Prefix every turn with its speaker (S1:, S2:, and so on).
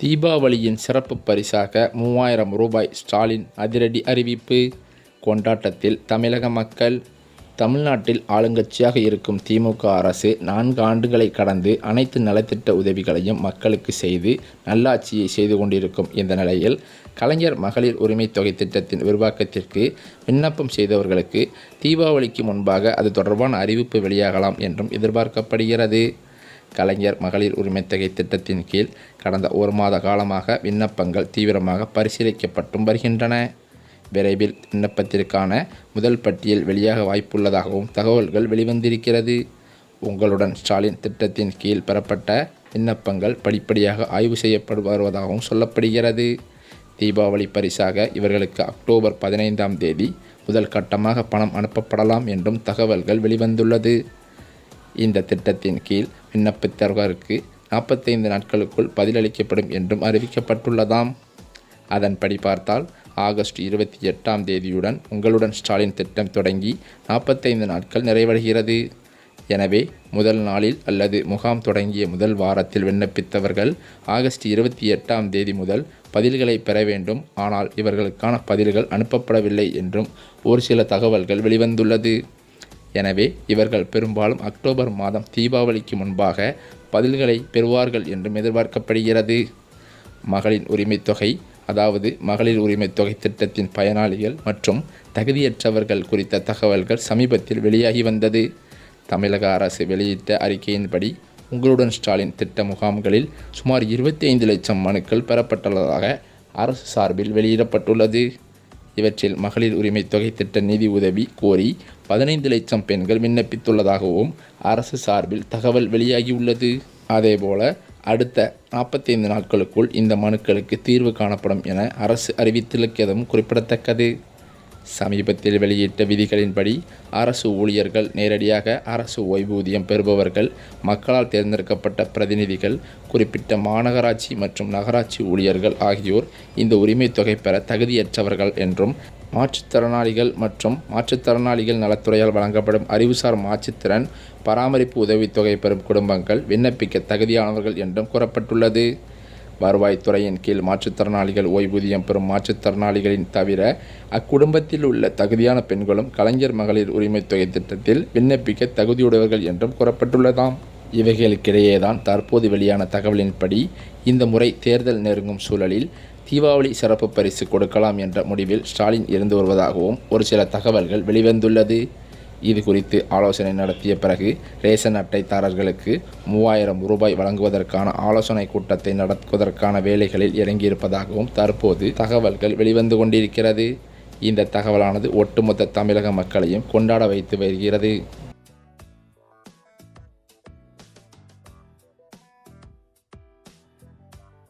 S1: தீபாவளியின் சிறப்பு பரிசாக மூவாயிரம் ரூபாய் ஸ்டாலின் அதிரடி அறிவிப்பு. கொண்டாட்டத்தில் தமிழக மக்கள் தமிழ்நாட்டில் ஆளுங்கட்சியாக இருக்கும் திமுக அரசு நான்கு ஆண்டுகளை கடந்து அனைத்து நலத்திட்ட உதவிகளையும் மக்களுக்கு செய்து நல்லாட்சியை செய்து கொண்டிருக்கும் இந்த நிலையில் கலைஞர் மகளிர் உரிமை தொகை திட்டத்தின் விரிவாக்கத்திற்கு விண்ணப்பம் செய்தவர்களுக்கு தீபாவளிக்கு முன்பாக அது தொடர்பான அறிவிப்பு வெளியாகலாம் என்றும் எதிர்பார்க்கப்படுகிறது. கலைஞர் மகளிர் உரிமைத் தொகை திட்டத்தின் கீழ் கடந்த ஒரு மாத காலமாக விண்ணப்பங்கள் தீவிரமாக பரிசீலிக்கப்பட்டும் வருகின்றன. விரைவில் விண்ணப்பத்திற்கான முதல் பட்டியல் வெளியாக வாய்ப்புள்ளதாகவும் தகவல்கள் வெளிவந்திருக்கிறது. உங்களுடன் ஸ்டாலின் திட்டத்தின் கீழ் பெறப்பட்ட விண்ணப்பங்கள் படிப்படியாக ஆய்வு செய்யப்படு வருவதாகவும் சொல்லப்படுகிறது. தீபாவளி பரிசாக இவர்களுக்கு அக்டோபர் பதினைந்தாம் தேதி முதல் கட்டமாக பணம் அனுப்பப்படலாம் என்றும் தகவல்கள் வெளிவந்துள்ளது. இந்த திட்டத்தின் கீழ் விண்ணப்பித்தவர்களுக்கு நாற்பத்தைந்து நாட்களுக்குள் பதிலளிக்கப்படும் என்றும் அறிவிக்கப்பட்டுள்ளதாம். அதன்படி பார்த்தால் ஆகஸ்ட் இருபத்தி எட்டாம் தேதியுடன் உங்களுடன் ஸ்டாலின் திட்டம் தொடங்கி நாற்பத்தைந்து நாட்கள் நிறைவடைகிறது. எனவே முதல் நாளில் அல்லது முகாம் தொடங்கிய முதல் வாரத்தில் விண்ணப்பித்தவர்கள் ஆகஸ்ட் இருபத்தி எட்டாம் தேதி முதல் பதில்களை பெற வேண்டும். ஆனால் இவர்களுக்கான பதில்கள் அனுப்பப்படவில்லை என்றும் ஒரு சில தகவல்கள் வெளிவந்துள்ளது. எனவே இவர்கள் பெரும்பாலும் அக்டோபர் மாதம் தீபாவளிக்கு முன்பாக பதில்களை பெறுவார்கள் என்றும் எதிர்பார்க்கப்படுகிறது. மகளின் உரிமைத்தொகை அதாவது மகளிர் உரிமை தொகை திட்டத்தின் பயனாளிகள் மற்றும் தகுதியற்றவர்கள் குறித்த தகவல்கள் சமீபத்தில் வெளியாகி வந்தது. தமிழக அரசு வெளியிட்ட அறிக்கையின்படி உங்களுடன் ஸ்டாலின் திட்ட முகாம்களில் சுமார் இருபத்தி ஐந்து லட்சம் மனுக்கள் பெறப்பட்டுள்ளதாக அரசு சார்பில் வெளியிடப்பட்டுள்ளது. இவற்றில் மகளிர் உரிமை தொகை திட்ட நிதி உதவி கோரி பதினைந்து லட்சம் பெண்கள் விண்ணப்பித்துள்ளதாகவும் அரசு சார்பில் தகவல் வெளியாகியுள்ளது. அதேபோல அடுத்த நாற்பத்தைந்து நாட்களுக்குள் இந்த மனுக்களுக்கு தீர்வு காணப்படும் என அரசு அறிவித்திருக்கிறதும் குறிப்பிடத்தக்கது. சமீபத்தில் வெளியிட்ட விதிகளின்படி அரசு ஊழியர்கள் நேரடியாக அரசு ஓய்வூதியம் பெறுபவர்கள் மக்களால் தேர்ந்தெடுக்கப்பட்ட பிரதிநிதிகள் குறிப்பிட்ட மாநகராட்சி மற்றும் நகராட்சி ஊழியர்கள் ஆகியோர் இந்த உரிமை தொகை பெற தகுதியற்றவர்கள் என்றும் மாற்றுத்திறனாளிகள் மற்றும் மாற்றுத்திறனாளிகள் நலத்துறையால் வழங்கப்படும் அறிவுசார் மாற்றுத்திறன் பராமரிப்பு உதவித்தொகை பெறும் குடும்பங்கள் விண்ணப்பிக்க தகுதியானவர்கள் என்றும் கூறப்பட்டுள்ளது. வருவாய்த்துறையின் கீழ் மாற்றுத்திறனாளிகள் ஓய்வூதியம் பெறும் மாற்றுத்திறனாளிகளின் தவிர அக்குடும்பத்தில் உள்ள தகுதியான பெண்களும் கலைஞர் மகளிர் உரிமைத்தொகை திட்டத்தில் விண்ணப்பிக்க தகுதியுடையவர்கள் என்றும் கூறப்பட்டுள்ளதாம். இவைகளுக்கிடையேதான் தற்போது வெளியான தகவலின்படி இந்த முறை தேர்தல் நெருங்கும் சூழலில் தீபாவளி சிறப்பு பரிசு கொடுக்கலாம் என்ற முடிவில் ஸ்டாலின் இருந்து வருவதாகவும் ஒரு சில தகவல்கள் வெளிவந்துள்ளது. இது குறித்து ஆலோசனை நடத்திய பிறகு ரேஷன் அட்டைதாரர்களுக்கு மூவாயிரம் ரூபாய் வழங்குவதற்கான ஆலோசனை கூட்டத்தை நடத்துவதற்கான வேலைகளில் இறங்கியிருப்பதாகவும் தற்போது தகவல்கள் வெளிவந்து கொண்டிருக்கிறது. இந்த தகவலானது ஒட்டுமொத்த தமிழக மக்களையும் கொண்டாட வைத்து வருகிறது.